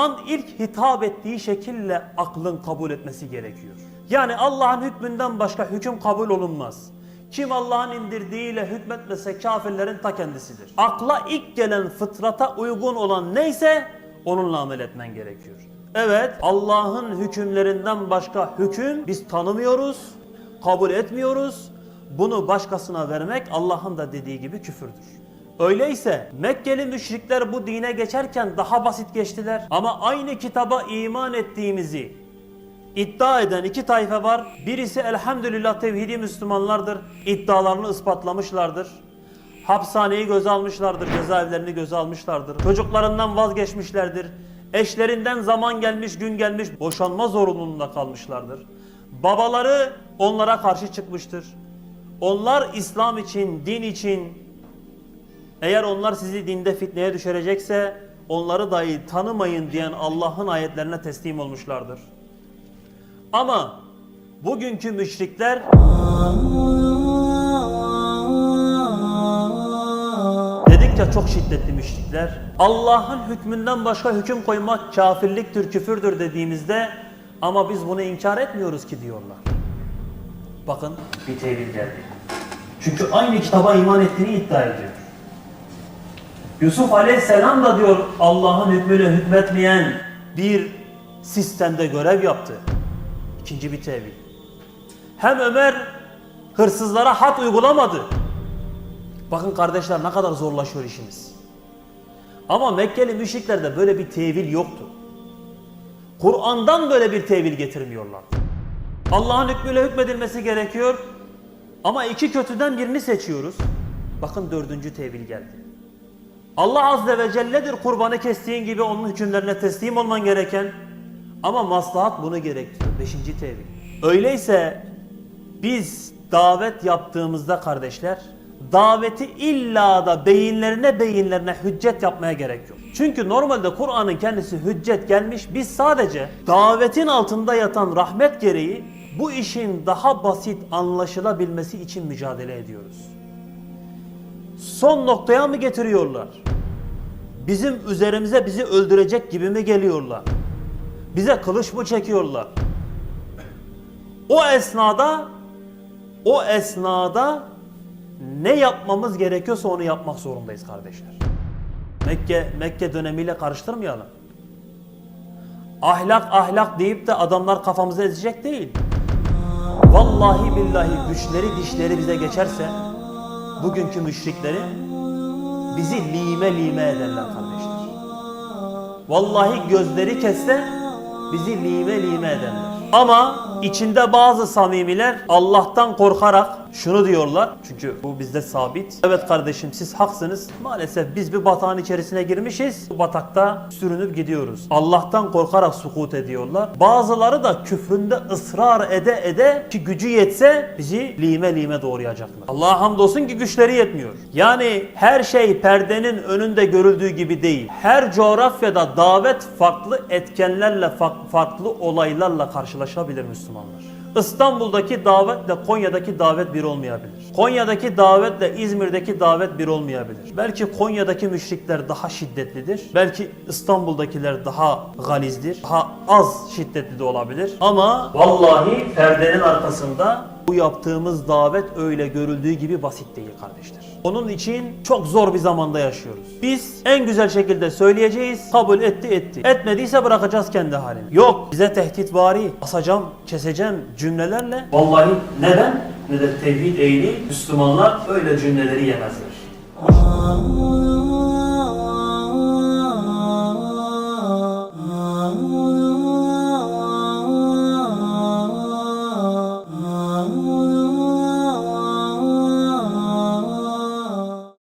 Kur'an ilk hitap ettiği şekilde aklın kabul etmesi gerekiyor. Yani Allah'ın hükmünden başka hüküm kabul olunmaz. Kim Allah'ın indirdiğiyle hükmetmese kafirlerin ta kendisidir. Akla ilk gelen fıtrata uygun olan neyse onunla amel etmen gerekiyor. Evet Allah'ın hükümlerinden başka hüküm biz tanımıyoruz, kabul etmiyoruz. Bunu başkasına vermek Allah'ın da dediği gibi küfürdür. Öyleyse Mekkeli müşrikler bu dine geçerken daha basit geçtiler. Ama aynı kitaba iman ettiğimizi iddia eden iki tayfa var. Birisi elhamdülillah tevhidi Müslümanlardır. İddialarını ispatlamışlardır. Hapishaneyi göze almışlardır, cezaevlerini göze almışlardır. Çocuklarından vazgeçmişlerdir. Eşlerinden zaman gelmiş, gün gelmiş, boşanma zorunluluğunda kalmışlardır. Babaları onlara karşı çıkmıştır. Onlar İslam için, din için, eğer onlar sizi dinde fitneye düşürecekse onları dahi tanımayın diyen Allah'ın ayetlerine teslim olmuşlardır. Ama bugünkü müşrikler dedik ya çok şiddetli müşrikler. Allah'ın hükmünden başka hüküm koymak kafirliktir, küfürdür dediğimizde ama biz bunu inkar etmiyoruz ki diyorlar. Bakın bir tevil geldi. Çünkü aynı kitaba iman ettiğini iddia ediyor. Yusuf Aleyhisselam da diyor Allah'ın hükmüyle hükmetmeyen bir sistemde görev yaptı. İkinci bir tevil. Hem Ömer hırsızlara hat uygulamadı. Bakın kardeşler ne kadar zorlaşıyor işimiz. Ama Mekkeli müşriklerde böyle bir tevil yoktu. Kur'an'dan böyle bir tevil getirmiyorlar. Allah'ın hükmüyle hükmedilmesi gerekiyor. Ama iki kötüden birini seçiyoruz. Bakın dördüncü tevil geldi. Allah Azze ve Celle'dir kurbanı kestiğin gibi onun hükümlerine teslim olman gereken. Ama maslahat bunu gerektiriyor. Beşinci tevil. Öyleyse biz davet yaptığımızda kardeşler daveti illa da beyinlerine beyinlerine hüccet yapmaya gerek yok. Çünkü normalde Kur'an'ın kendisi hüccet gelmiş. Biz sadece davetin altında yatan rahmet gereği bu işin daha basit anlaşılabilmesi için mücadele ediyoruz. Son noktaya mı getiriyorlar? Bizim üzerimize bizi öldürecek gibi mi geliyorlar? Bize kılıç mı çekiyorlar? O esnada o esnada ne yapmamız gerekiyorsa onu yapmak zorundayız kardeşler. Mekke Mekke dönemiyle karıştırmayalım. Ahlak ahlak deyip de adamlar kafamızı ezecek değil. Vallahi billahi güçleri dişleri bize geçerse bugünkü müşriklerin bizi lime lime ederler kardeşler. Vallahi gözleri kesse bizi lime lime ederler. Ama içinde bazı samimiler Allah'tan korkarak şunu diyorlar. Çünkü bu bizde sabit. Evet kardeşim siz haksınız. Maalesef biz bir batağın içerisine girmişiz. Bu batakta sürünüp gidiyoruz. Allah'tan korkarak sukut ediyorlar. Bazıları da küfründe ısrar ede ede ki gücü yetse bizi lime lime doğrayacaklar. Allah'a hamdolsun ki güçleri yetmiyor. Yani her şey perdenin önünde görüldüğü gibi değil. Her coğrafyada davet farklı etkenlerle, fa- farklı olaylarla karşılaşabilir Müslümanlar. İstanbul'daki davetle Konya'daki davet bir olmayabilir. Konya'daki davetle İzmir'deki davet bir olmayabilir. Belki Konya'daki müşrikler daha şiddetlidir. Belki İstanbul'dakiler daha galizdir. Daha az şiddetli de olabilir. Ama vallahi perdenin arkasında bu yaptığımız davet öyle görüldüğü gibi basit değil kardeşler. Onun için çok zor bir zamanda yaşıyoruz. Biz en güzel şekilde söyleyeceğiz. Kabul etti etti. Etmediyse bırakacağız kendi halini. Yok bize tehdit vari, asacağım, keseceğim cümlelerle. Vallahi neden? Ne de tevhid ehli Müslümanlar öyle cümleleri yemezler.